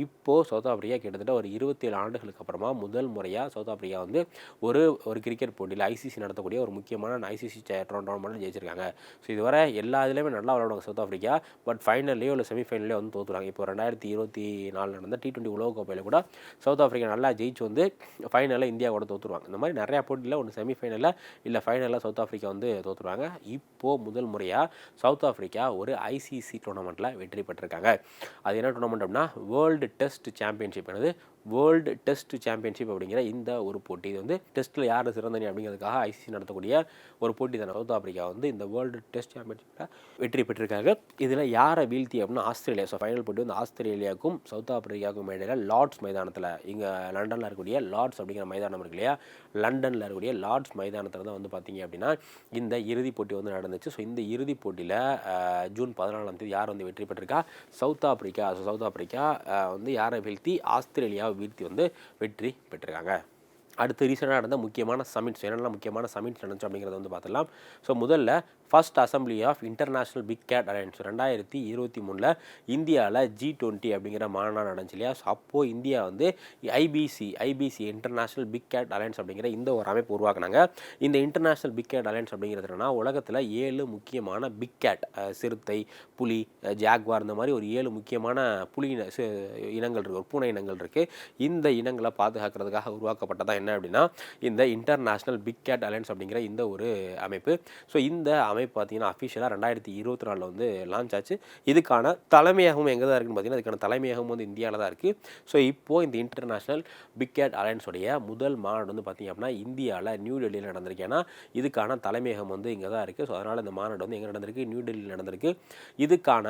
இப்போது சவுத் ஆஃப்ரிக்கா கிட்டத்தட்ட ஒரு இருபத்தேழு ஆண்டுகளுக்கு அப்புறமா முதல் முறையாக சவுத் ஆஃப்ரிக்கா வந்து ஒரு ஒரு கிரிக்கெட் போட்டியில் ஐசிசி நடத்தக்கூடிய ஒரு முக்கியமான ஐசிசி டோர்னமெண்ட் ஜெயிச்சிருக்காங்க. ஸோ இதுவரை எல்லா இதுலேயுமே நல்லா விளையாடுவாங்க சவுத் ஆஃப்ரிக்கா. பட் ஃபைனல்லையோ இல்லை செமிஃபைனல்லையோ வந்து தோற்றுறாங்க இப்போ ரெண்டாயிரத்தி இருபத்தி நாலு நடந்த டி டுவெண்ட்டி உலகக்கோப்பையில் கூட சவுத் ஆஃப்ரிக்கா நல்லா ஜெயிச்சு வந்து ஃபைனலில் இந்தியா கூட தோற்றுருவாங்க இந்த மாதிரி நிறையா போட்டியில் ஒன்று செமிஃபைனலில் இல்லை ஃபைனலில் சவுத் ஆஃப்ரிக்கா வந்து தோற்றுருவாங்க இப்போது முதல் முறையாக சவுத் ஆஃப்ரிக்கா ஒரு ஐசிசி டோர்னமெண்ட்டில் வெற்றி பெற்றிருக்காங்க. அது என்ன டோர்னமெண்ட் அப்படின்னா வேர்ல்டு டெஸ்ட் சாம்பியன்ஷிப் எனது வேர்ல்டு டெஸ்ட் சாம்பியன்ஷிப் அப்படிங்கிற இந்த ஒரு போட்டி. இது வந்து டெஸ்ட்டில் யார் சிறந்தனி அப்படிங்கிறதுக்காக ஐசிசி நடத்தக்கூடிய ஒரு போட்டி தான். சவுத் ஆப்பிரிக்கா வந்து இந்த வேர்ல்டு டெஸ்ட் சாம்பியன்ஷிப்பில் வெற்றி பெற்றிருக்காங்க. இதில் யாரை வீழ்த்தி அப்படின்னா ஆஸ்திரேலியா. ஸோ ஃபைனல் போட்டி வந்து ஆஸ்திரேலியாவுக்கும் சவுத் ஆப்பிரிக்காவுக்கும் இடையில லார்ட்ஸ் மைதானத்தில். இங்கே லண்டனில் இருக்கக்கூடிய லார்ட்ஸ் அப்படிங்கிற மைதானம் இருக்கு இல்லையா? லண்டனில் இருக்கக்கூடிய லார்ட்ஸ் மைதானத்தில் தான் வந்து பார்த்தீங்க அப்படின்னா இந்த இறுதிப் போட்டி வந்து நடந்துச்சு. ஸோ இந்த இறுதிப் போட்டியில் ஜூன் பதினாலாம் தேதி யார் வந்து வெற்றி பெற்றிருக்கா? South Africa. So South Africa வந்து யாரை வீழ்த்தி? ஆஸ்திரேலியா வீழ்த்தி வந்து வெற்றி பெற்றிருக்காங்க. அடுத்து ரீசெண்டாக நடந்த முக்கியமான சமிட்ஸ் என்னென்ன முக்கியமான சமிட்ஸ் நடந்துச்சு அப்படிங்கிறத வந்து பார்த்துலாம் ஸோ முதல்ல first assembly of international big cat alliance ரெண்டாயிரத்தி இருபத்தி மூணில் இந்தியாவில் ஜி டுவெண்ட்டி அப்படிங்கிற மாநாடு நடந்துச்சு இல்லையா? ஸோ அப்போது இந்தியா வந்து IBC IBC international big cat alliance அப்படிங்கிற இந்த ஒரு அமைப்பு உருவாக்குனாங்க. இந்த இன்டர்நேஷனல் பிக் கேட் அலையன்ஸ் அப்படிங்கிறதுனா உலகத்தில் ஏழு முக்கியமான பிக் கேட் சிறுத்தை புலி ஜாக்வார் இந்த மாதிரி ஒரு ஏழு முக்கியமான புலி இனங்கள் இருக்குது ஒரு பூனை இனங்கள் இருக்குது இந்த இனங்களை பாதுகாக்கிறதுக்காக உருவாக்கப்பட்டதா என்ன? அப்படின்னா இந்த இன்டர்நேஷ்னல் பிக் கேட் அலையன்ஸ் அப்படிங்கிற இந்த ஒரு அமைப்பு. ஸோ இந்த அமைப்பு பார்த்தீங்கன்னா அஃபிஷியலாக ரெண்டாயிரத்தி இருபத்தி நாலில் வந்து லான்ச் ஆச்சு. இதுக்கான தலைமையகம் எங்கே தான் இருக்குன்னு பார்த்தீங்கன்னா இதுக்கான தலைமையகம் வந்து இந்தியாவில் தான் இருக்குது ஸோ இப்போது இந்த இன்டர்நேஷ்னல் பிக் கேட் அலையன்ஸுடைய முதல் மாநாடு வந்து பார்த்திங்க அப்படின்னா இந்தியாவில் நியூ டெல்லியில் நடந்திருக்கு. ஏன்னா இதுக்கான தலைமையகம் வந்து இங்கே தான் இருக்குது ஸோ அதனால் இந்த மாநாடு வந்து எங்கே நடந்திருக்கு? நியூ டெல்லியில் நடந்திருக்கு. இதுக்கான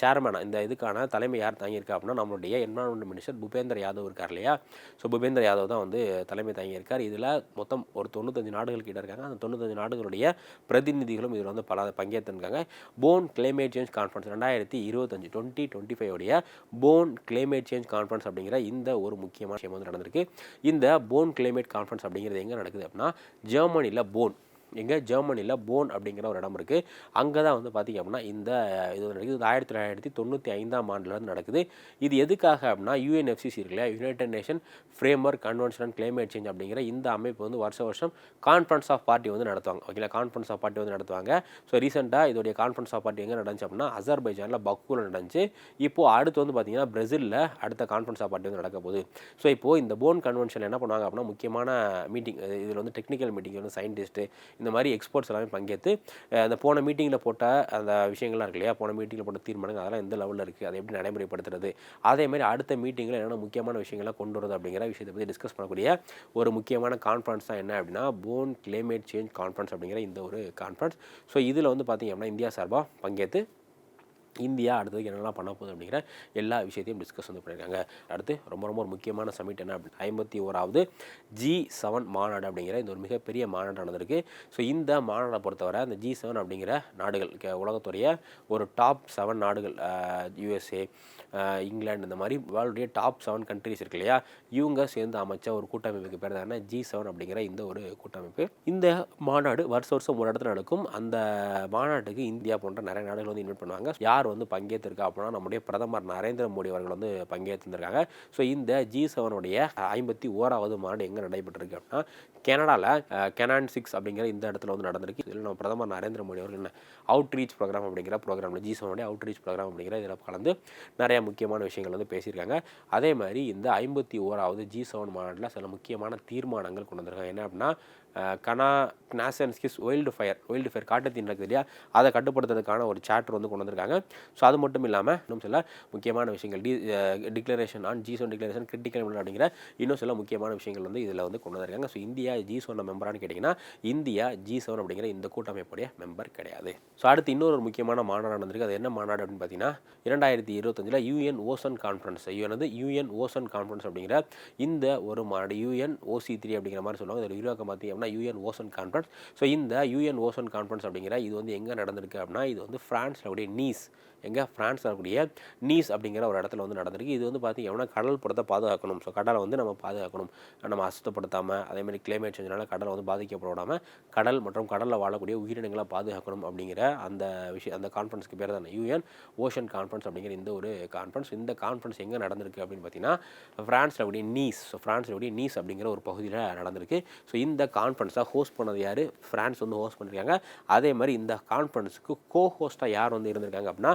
சேர்மனாக இந்த இதுக்கான தலைமை யார் தாங்கியிருக்கா அப்படின்னா நம்மளுடைய என்வரான்மெண்ட் மினிஸ்டர் பூபேந்திர யாதவ் இருக்கார் இல்லையா? ஸோ பூபேந்திர யாதவ் தான் வந்து தலைமை தாங்கியிருக்கார். இதில் மொத்தம் ஒரு தொண்ணூத்தஞ்சு நாடுகள் கிட்ட இருக்காங்க. அந்த தொண்ணூத்தஞ்சு நாடுகளுடைய பிரதிநிதிகளும் இதில் வந்து பல பங்கேற்றிருக்காங்க. போன் கிளைமேட் சேஞ்ச் கான்ஃபரன்ஸ் ரெண்டாயிரத்தி இருபத்தஞ்சு டுவெண்ட்டி டுவெண்ட்டி ஃபைவ் உடைய போன் கிளைமேட் சேஞ்ச் கான்ஃபரன்ஸ் அப்படிங்கிற இந்த ஒரு முக்கியமான விஷயம் வந்து நடந்திருக்கு. இந்த போன் கிளைமேட் கான்ஃபரன்ஸ் அப்படிங்கிறது எங்கே நடக்குது அப்படின்னா ஜெர்மனியில் போன் எங்கே? ஜெர்மனியில் போன் அப்படிங்கிற ஒரு இடம் இருக்குது அங்கே தான் வந்து பார்த்திங்க அப்படின்னா இந்த இது நடக்குது. இது ஆயிரத்தி தொள்ளாயிரத்தி தொண்ணூற்றி ஐந்தாம் ஆண்டுலேருந்து நடக்குது. இது எதுக்காக அப்படின்னா யூஎன்எஃப்சிசி இருக்குல்ல united nation framework convention and climate change அப்படிங்கிற இந்த அமைப்பு வந்து வருஷ வருஷம் கான்ஃபரன்ஸ் ஆஃப் பார்ட்டி வந்து நடத்துவாங்க. ஓகேங்களா கான்ஃபரன்ஸ் ஆஃப் பார்ட்டி வந்து நடத்துவாங்க. ஸோ ரீசெண்டாக இதோடைய கான்ஃபரன்ஸ் ஆஃப் பார்ட்டி எங்கே நடந்துச்சு அப்படின்னா அசர்பைஜானில் பக்குவில் நடந்துச்சு. இப்போது அடுத்து வந்து பார்த்திங்கன்னா பிரசிலில் அடுத்த கான்ஃபரன்ஸ் ஆஃப் பார்ட்டி வந்து நடக்க போகுது. ஸோ இப்போது இந்த போன் கன்வென்ஷன் என்ன பண்ணுவாங்க அப்படின்னா முக்கியமான மீட்டிங் இதில் வந்து டெக்னிக்கல் மீட்டிங் வந்து சயின்டிஸ்ட்டு இந்த மாதிரி எக்ஸ்பர்ட்ஸ் எல்லாமே பங்கேற்று அந்த போன மீட்டிங்கில் போட்ட அந்த விஷயங்கள்லாம் இருக்கு இல்லையா? போன மீட்டிங்கில் போட்ட தீர்மானங்கள் அதெல்லாம் எந்த லெவலில் இருக்குது அதை எப்படி நடைமுறைப்படுத்துறது? அதே மாதிரி அடுத்த மீட்டிங்கில் என்னென்ன முக்கியமான விஷயங்கள்லாம் கொண்டு வரது அப்படிங்கிற விஷயத்தை பற்றி டிஸ்கஸ் பண்ணக்கூடிய ஒரு முக்கியமான கான்ஃபரன்ஸ் தான் என்ன அப்படின்னா போன் கிளைமேட் சேஞ்ச் கான்ஃபரன்ஸ் அப்படிங்கிற இந்த ஒரு கான்ஃபரன்ஸ் ஸோ இதில் வந்து பார்த்திங்க அப்படின்னா இந்தியா சார்பாக பங்கேற்று இந்தியா அடுத்ததுக்கு என்னெல்லாம் பண்ண போகுது அப்படிங்கிற எல்லா விஷயத்தையும் டிஸ்கஸ் வந்து பண்ணியிருக்காங்க. அடுத்து ரொம்ப ரொம்ப ஒரு முக்கியமான சமிட் என்ன அப்படின்னு ஐம்பத்தி ஓராவது ஜி செவன் மாநாடு அப்படிங்கிற இந்த ஒரு மிகப்பெரிய மாநாடு நடந்திருக்கு. ஸோ இந்த மாநாடை பொறுத்தவரை அந்த ஜி செவன் அப்படிங்கிற நாடுகள் உலகத்துடைய ஒரு டாப் செவன் நாடுகள் யூஎஸ்ஏ இங்கிலாந்து இந்த மாதிரி வேர்ல்டுடைய டாப் செவன் கண்ட்ரிஸ் இருக்கு இல்லையா? இவங்க சேர்ந்து அமைச்ச ஒரு கூட்டமைப்புக்கு பேர் தான் ஜி செவன் அப்படிங்கிற இந்த ஒரு கூட்டமைப்பு. இந்த மாநாடு வருஷ வருஷம் ஒரு இடத்துல நடக்கும். அந்த மாநாட்டுக்கு இந்தியா போன்ற நிறைய நாடுகள் வந்து இன்வைட் பண்ணுவாங்க. யார் வந்து பங்கேற்றிருக்கா அப்படின்னா நம்முடைய பிரதமர் நரேந்திர மோடி அவர்கள் வந்து பங்கேற்றிருந்திருக்காங்க. ஸோ இந்த ஜி செவனுடைய ஐம்பத்தி ஓராவது மாநாடு எங்கே நடைபெற்றிருக்கு அப்படின்னா கனடாவில் கெனான் சிக்ஸ் அப்படிங்கிற இந்த இடத்துல வந்து நடந்திருக்கு. இதில் நம்ம பிரதமர் நரேந்திர மோடி அவர்கள் என்ன அவுட் ரீச் ப்ரோக்ராம் அப்படிங்கிற ப்ரோக்ராமில் ஜி செவனுடைய அவுட் ரீச் ப்ரோக்ராம் அப்படிங்கிற இதில் கலந்து நிறைய முக்கியமான விஷயங்கள் வந்து பேசியிருக்காங்க. அதே மாதிரி இந்த ஐம்பத்தி ஓராவது ஜி செவன் மாநாட்டில் சில முக்கியமான தீர்மானங்கள் கொண்டு வந்திருக்காங்க. என்ன அப்படின்னா கனா Kananaskis wild fire wild fire காட்டுத்தீ நடக்குது இல்லையா அதை கட்டுப்படுத்துறதுக்கான ஒரு சாப்டர் வந்து கொண்டு வந்திருக்காங்க. ஸோ அது மட்டும் இல்லாமல் இன்னும் சில முக்கியமான விஷயங்கள் D declaration on G zone declaration critical அப்படிங்கிற இன்னும் சில முக்கியமான விஷயங்கள் வந்து இதில் வந்து கொண்டு வந்திருக்காங்க. ஸோ இந்தியா ஜி சோன் மெம்பரானு கேட்டிங்கன்னா இந்தியா ஜி செவன் அப்படிங்கிற இந்த கூட்டமைப்புடைய மெம்பர் கிடையாது. ஸோ அடுத்து இன்னொரு முக்கியமான மாநாடு நடந்திருக்கு. அது என்ன மாநாடு அப்படின்னு பார்த்தீங்கன்னா இரண்டாயிரத்தி இருபத்தஞ்சில் யூஎன் ஓசன் கான்ஃபரன்ஸ் யூஎன் வந்து யூஎன் ஓசன் கான்ஃபரன்ஸ் அப்படிங்கிற இந்த ஒரு மாநாடு யூஎன் ஓசி த்ரீ அப்படிங்கிற மாதிரி சொல்லுவாங்க. இதில் விரிவாக்கம் பார்த்தீங்கன்னா யூஎன் ஓசன் கான்ஃபரன்ஸ் ஸோ இந்த யூஎன் ஓசன் கான்ஃபரன்ஸ் அப்படிங்கிற இது வந்து எங்கே நடந்திருக்கு அப்படின்னா இது வந்து ஃப்ரான்ஸில் கூடிய நீஸ் எங்கே? ஃப்ரான்ஸ் இருக்கக்கூடிய நீஸ் அப்படிங்கிற ஒரு இடத்துல வந்து நடந்திருக்கு. இது வந்து பார்த்தீங்கன்னா கடல் புறத்தை பாதுகாக்கணும். ஸோ கடலை வந்து நம்ம பாதுகாக்கணும். நம்ம அசுத்தப்படுத்தாமல் அதேமாதிரி கிளைமேட் சேஞ்சினால கடலை வந்து பாதிக்கப்படாமல் கடல் மற்றும் கடலில் வாழக்கூடிய உயிரினங்களை பாதுகாக்கணும் அப்படிங்கிற அந்த விஷயம் அந்த கான்ஃபரன்ஸ்க்கு பேர் தான் யூஎன் ஓஷன் கான்ஃபரன்ஸ் அப்படிங்கிற இந்த ஒரு கான்ஃபரன்ஸ் இந்த கான்ஃபரன்ஸ் எங்கே நடந்திருக்கு அப்படின்னு பார்த்தீங்கன்னா ஃப்ரான்ஸில் கூடிய நீஸ். ஸோ ஃப்ரான்ஸில் கூடிய நீஸ் அப்படிங்கிற ஒரு பகுதியில் நடந்திருக்கு. ஸோ இந்த கான்ஃபரன்ஸாக ஹோஸ்ட் பண்ணது யார்? ஃப்ரான்ஸ் வந்து ஹோஸ்ட் பண்ணியிருக்காங்க அதே மாதிரி இந்த கான்ஃபரன்ஸுக்கு கோ ஹோஸ்ட்டாக யார் வந்து இருந்திருக்காங்க அப்படின்னா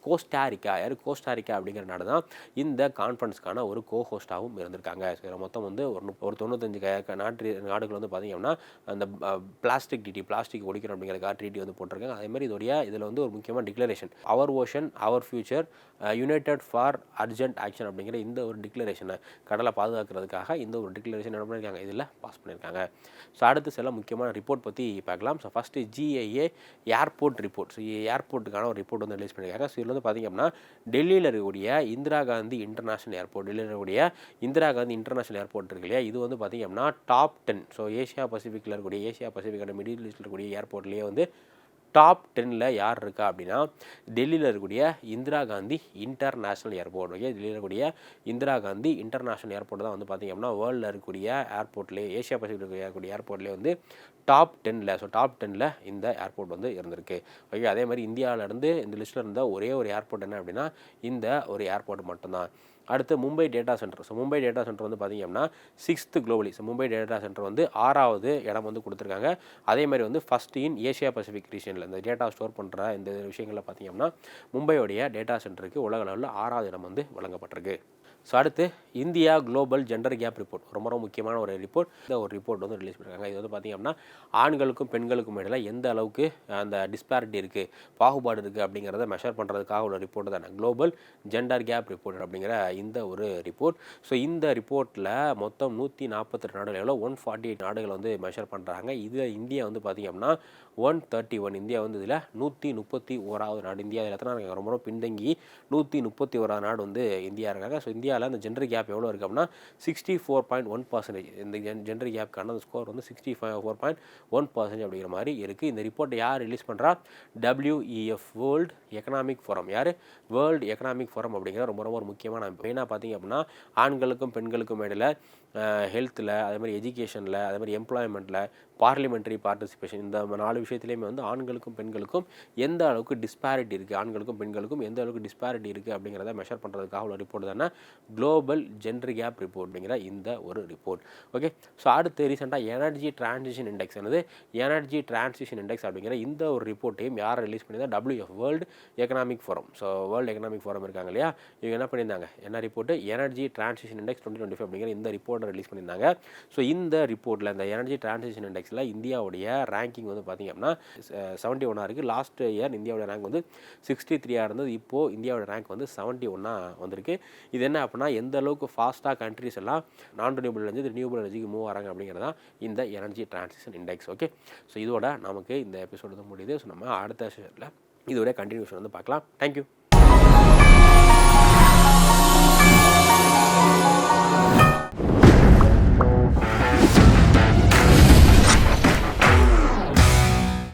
கோஸ்டாரிக்கா யார் கோஸ்டாரிக்கா அப்படிங்கிற நாடு தான் இந்த கான்ஃபரன்ஸ்க்கான ஒரு கோ ஹோஸ்டாகவும் இருந்திருக்காங்க மொத்தம் வந்து ஒரு ஒரு தொண்ணூத்தஞ்சு க- நாட்டு நாடுகள் வந்து பார்த்தீங்கன்னா அந்த பிளாஸ்டிக் டிடி பிளாஸ்டிக் ஒழிக்கணும் அப்படிங்கிறக்காக ட்ரீட்டி வந்து போட்டிருக்காங்க. அதே மாதிரி இதோடைய இதில் வந்து ஒரு முக்கியமான declaration our ocean our future united for urgent action அப்படிங்கிற இந்த ஒரு டிக்ளரேஷனை கடலை பாதுகாக்கிறதுக்காக இந்த ஒரு டிக்ளரேஷன் என்ன பண்ணியிருக்காங்க இதில் பாஸ் பண்ணியிருக்காங்க ஸோ அடுத்து சில முக்கியமான ரிப்போர்ட் பற்றி பார்க்கலாம். So first GIA airport report so ஏர்போர்ட்டுக்கான ஒரு ரிப்போர்ட் வந்து ரிலீஸ் பண்ணியிருக்காங்க ஸோ வந்து பார்த்திங்க அப்படின்னா டெல்லியில் இருக்கக்கூடிய இந்திரா காந்தி இன்டர்நேஷனல் ஏர்போர்ட் டெல்லியில் இருக்கக்கூடிய இந்திரா காந்தி இன்டர்நேஷனல் ஏர்போர்ட் இருக்கு இல்லையா? இது வந்து பார்த்திங்க அப்படின்னா டாப் டென் ஸோ ஏஷியா பசிஃபிக்கில் இருக்கக்கூடிய ஏஷியா பசிஃபிக்கோட மிடில் ஈஸ்டில் இருக்கக்கூடிய ஏர்போர்ட்லேயே வந்து டாப் டென்னில் யார் இருக்கா அப்படின்னா டெல்லியில் இருக்கக்கூடிய Indira Gandhi international airport. Okay? டெல்லியில் இருக்கக்கூடிய இந்திரா காந்தி இன்டர்நேஷ்னல் ஏர்போர்ட் தான் வந்து பார்த்திங்க அப்படின்னா வேர்ல்டில் இருக்கக்கூடிய ஏர்போர்ட்லேயே ஏஷியா பசிபிக் இருக்கக்கூடிய ஏர்போர்ட்லேயே வந்து டாப் டென்னில் ஸோ டாப் டென்னில் இந்த ஏர்போர்ட் வந்து இருந்திருக்கு. ஓகே? அதே மாதிரி இந்தியாவிலேருந்து இந்த லிஸ்ட்டில் இருந்த ஒரே ஒரு ஏர்போர்ட் என்ன அப்படின்னா இந்த ஒரு ஏர்போர்ட் மட்டும்தான். அடுத்து Mumbai data centre. So Mumbai data centre வந்து பார்த்திங்க அப்படின்னா sixth globally so Mumbai data centre வந்து ஆறாவது இடம் வந்து கொடுத்துருக்காங்க. அதே மாதிரி வந்து ஃபஸ்ட் இன் ஏஷியா பசிபிக் ரீஜனில் இந்த டேட்டா ஸ்டோர் பண்ணுற இந்த விஷயங்களில் பார்த்திங்க அப்படின்னா மும்பையோடைய டேட்டா சென்டருக்கு உலக அளவில் ஆறாவது இடம் வந்து வழங்கப்பட்டிருக்கு. ஸோ அடுத்து India global gender gap report ரொம்ப ரொம்ப முக்கியமான ஒரு ரிப்போர்ட் இந்த ஒரு ரிப்போர்ட் வந்து ரிலீஸ் பண்ணியிருக்காங்க இது வந்து பார்த்திங்க அப்படின்னா ஆண்களுக்கும் பெண்களுக்கும் இடையில எந்த அளவுக்கு அந்த டிஸ்பாரிட்டி இருக்குது பாகுபாடு இருக்குது அப்படிங்கிறத மெஷர் பண்ணுறதுக்காக உள்ள ரிப்போர்ட் தானே. குளோபல் ஜெண்டர் கேப் ரிப்போர்ட் அப்படிங்கிற இந்த ஒரு ரிப்போர்ட் ஸோ இந்த ரிப்போர்ட்டில் மொத்தம் நூற்றி நாற்பத்தெட்டு நாடுகள் எவ்வளோ ஒன் ஃபார்ட்டி எயிட் நாடுகள் வந்து மெஷர் பண்ணுறாங்க இதில் இந்தியா வந்து பார்த்திங்க அப்படின்னா ஒன் தேர்ட்டி ஒன் இந்தியா வந்து இதில் நூற்றி முப்பத்தி ஓராவது நாடு. இந்தியா இதில் எத்தனை இருக்காங்க ரொம்ப ரொம்ப பின்தங்கி நூற்றி முப்பத்தி ஓராவது நாடு வந்து இந்தியா இருக்காங்க. ஸோ இந்தியா இந்தியாவில் அந்த ஜெண்டர் கேப் எவ்வளோ இருக்குது அப்படின்னா sixty four point one percentage இந்த ஜெண்டர் கேப்க்கான அந்த ஸ்கோர் வந்து sixty five four point one percentage அப்படிங்கிற மாதிரி இருக்குது இந்த ரிப்போர்ட்டை யார் ரிலீஸ் பண்ணுறா டபிள்யூஇஎஃப் வேர்ல்டு எக்கனாமிக் ஃபோரம் யார்? வேர்ல்டு எக்கனாமிக் ஃபோரம் அப்படிங்கிற ரொம்ப ரொம்ப ஒரு முக்கியமான மெயினாக பார்த்தீங்க அப்படின்னா ஆண்களுக்கும் பெண்களுக்கும் இடையில ஹெல்த்தில் அதே மாதிரி எஜுகேஷனில் அதே மாதிரி எம்ப்ளாய்மெண்ட்டில் பார்லிமெண்ட்ரி பார்ட்டிசிபேஷன் இந்த நாலு விஷயத்துலையுமே வந்து ஆண்களுக்கும் பெண்களுக்கும் எந்த அளவுக்கு டிஸ்பாரிட்டி இருக்குது ஆண்களுக்கும் பெண்களுக்கும் எந்த அளவுக்கு டிஸ்பாரிட்டி இருக்குது அப்படிங்கிறத மெஷர் பண்ணுறதுக்காக உள்ள ரிப்போர்ட் தானே? குளோபல் ஜென்டர் கேப் ரிப்போர்ட் அப்படிங்கிற இந்த ஒரு ரிப்போர்ட் ஓகே ஸோ அடுத்து ரீசெண்டாக எனர்ஜி டிரான்சிஷன் இண்டெக்ஸ் என்னது? எனர்ஜி டிரான்சிஷன் இண்டெக்ஸ் அப்படிங்கிற இந்த ஒரு ரிப்போர்ட்டையும் யார் ரிலீஸ் பண்ணியிருந்தா? WF world economic forum so world economic forum இருக்காங்க இல்லையா? இவங்க என்ன பண்ணியிருந்தாங்க? என்ன report energy transition index twenty twenty அப்படிங்கிற இந்த ரிப்போர்ட் ரிப்போர்ட்டை ரிலீஸ் பண்ணியிருந்தாங்க. ஸோ இந்த ரிப்போர்ட்டில் இந்த எனர்ஜி டிரான்சிஷன் இண்டெக்ஸில் இந்தியாவுடைய ரேங்கிங் வந்து பார்த்திங்க அப்படின்னா செவன்ட்டி ஒன்னாக இருக்குது லாஸ்ட் இயர் இந்தியாவோட ரேங்க் வந்து சிக்ஸ்டி த்ரீயாக இருந்தது. இப்போது இந்தியாவோட ரேங்க் வந்து செவன்ட்டி ஒன்னாக வந்திருக்கு. இது என்ன அப்படின்னா எந்த அளவுக்கு ஃபாஸ்ட்டாக கண்ட்ரிஸ் எல்லாம் நான் ரினியூபிள் ரினியூபிள் எனர்ஜிக்கு மூவ் ஆகிறாங்க அப்படிங்கிறது தான் இந்த energy transition index okay so இதோட நமக்கு இந்த எபிசோடு தான் முடியுது. ஸோ நம்ம அடுத்த செஷனில் இதோட கண்டினியூஷன் வந்து பார்க்கலாம். தேங்க்யூ